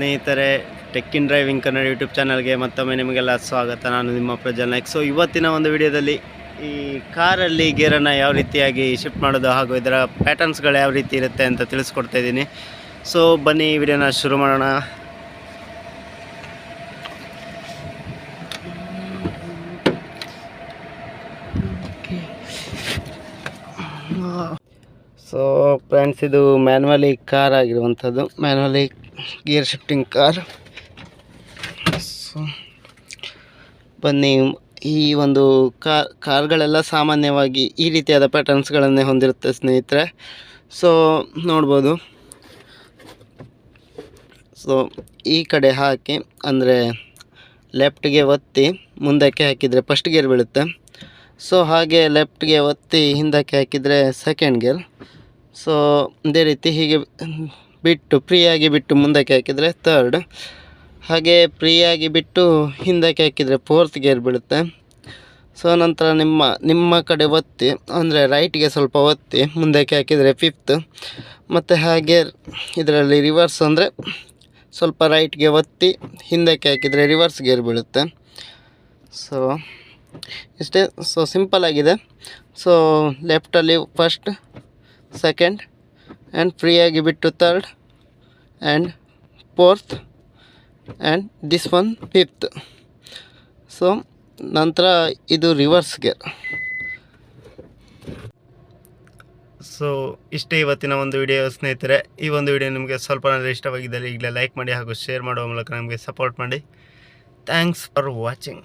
ಸ್ನೇಹಿತರೆ tech in driving Kannada YouTube ಚಾನಲ್ಗೆ ಮತ್ತೊಮ್ಮೆ ನಿಮಗೆಲ್ಲ ಸ್ವಾಗತ. ನಾನು ನಿಮ್ಮ ಪ್ರಜ್ವಲ್ ನಾಯ್ಕ್ ಸೊ ಇವತ್ತಿನ ಒಂದು ವಿಡಿಯೋದಲ್ಲಿ ಈ ಕಾರಲ್ಲಿ ಗೇರನ್ನು ಯಾವ ರೀತಿಯಾಗಿ ಶಿಫ್ಟ್ ಮಾಡೋದು ಹಾಗೂ ಇದರ ಪ್ಯಾಟರ್ನ್ಸ್ಗಳು ಯಾವ ರೀತಿ ಇರುತ್ತೆ ಅಂತ ತಿಳಿಸ್ಕೊಡ್ತಾ ಇದ್ದೀನಿ. ಸೊ ಬನ್ನಿ ಈ ವಿಡಿಯೋನ ಶುರು ಮಾಡೋಣ. ಸೊ ಫ್ರೆಂಡ್ಸ್ ಇದು ಮ್ಯಾನ್ವಲಿ ಕಾರ್ ಆಗಿರುವಂಥದ್ದು. Manually gear shifting car so ಬನ್ನಿ, ಈ ಒಂದು ಕಾರ್ ಕಾರ್ಗಳೆಲ್ಲ ಸಾಮಾನ್ಯವಾಗಿ ಈ ರೀತಿಯಾದ ಪ್ಯಾಟರ್ನ್ಸ್ಗಳನ್ನೇ ಹೊಂದಿರುತ್ತೆ, ಸ್ನೇಹಿತರೆ. ಸೊ ನೋಡ್ಬೋದು. ಸೊ ಈ ಕಡೆ ಹಾಕಿ, ಅಂದರೆ ಲೆಫ್ಟ್ಗೆ ಒತ್ತಿ, ಮುಂದಕ್ಕೆ ಹಾಕಿದರೆ ಫಸ್ಟ್ ಗೇರ್ ಬೀಳುತ್ತೆ. ಸೊ ಹಾಗೆ ಲೆಫ್ಟ್ಗೆ ಒತ್ತಿ, ಹಿಂದಕ್ಕೆ ಹಾಕಿದರೆ ಸೆಕೆಂಡ್ ಗೇರ್ ಸೊ ಇದೇ ರೀತಿ ಹೀಗೆ ಬಿಟ್ಟು ಫ್ರೀಯಾಗಿ ಬಿಟ್ಟು ಮುಂದಕ್ಕೆ ಹಾಕಿದರೆ ತರ್ಡ್ ಹಾಗೆ ಫ್ರೀಯಾಗಿ ಬಿಟ್ಟು ಹಿಂದಕ್ಕೆ ಹಾಕಿದರೆ ಫೋರ್ತ್ ಗೇರ್ ಬೀಳುತ್ತೆ. ಸೊ ನಂತರ ನಿಮ್ಮ ನಿಮ್ಮ ಕಡೆ ಒತ್ತಿ, ಅಂದರೆ ರೈಟ್ಗೆ ಸ್ವಲ್ಪ ಒತ್ತಿ ಮುಂದಕ್ಕೆ ಹಾಕಿದರೆ ಫಿಫ್ತ್ ಮತ್ತು ಹಾಗೆ ಇದರಲ್ಲಿ ರಿವರ್ಸ್ ಅಂದರೆ ಸ್ವಲ್ಪ ರೈಟ್ಗೆ ಒತ್ತಿ ಹಿಂದಕ್ಕೆ ಹಾಕಿದರೆ ರಿವರ್ಸ್ ಗೇರ್ ಬೀಳುತ್ತೆ. ಸೊ ಇಷ್ಟೇ. ಸೊ ಸಿಂಪಲ್ ಆಗಿದೆ. ಸೊ ಲೆಫ್ಟಲ್ಲಿ ಫಸ್ಟ್ ಸೆಕೆಂಡ್ ಆ್ಯಂಡ್ ಫ್ರೀಯಾಗಿ ಬಿಟ್ಟು third and fourth and this one fifth so ನಂತರ ಇದು ರಿವರ್ಸ್ ಗೇರ್ ಸೊ ಇಷ್ಟೇ ಇವತ್ತಿನ ಒಂದು ವಿಡಿಯೋ ಸ್ನೇಹಿತರೆ. ಈ ಒಂದು ವಿಡಿಯೋ ನಿಮಗೆ ಸ್ವಲ್ಪ ಇಷ್ಟವಾಗಿದ್ದಲ್ಲಿ ಈಗಲೇ ಲೈಕ್ ಮಾಡಿ ಹಾಗೂ ಶೇರ್ ಮಾಡುವ ಮೂಲಕ ನಮಗೆ ಸಪೋರ್ಟ್ ಮಾಡಿ. Thanks for watching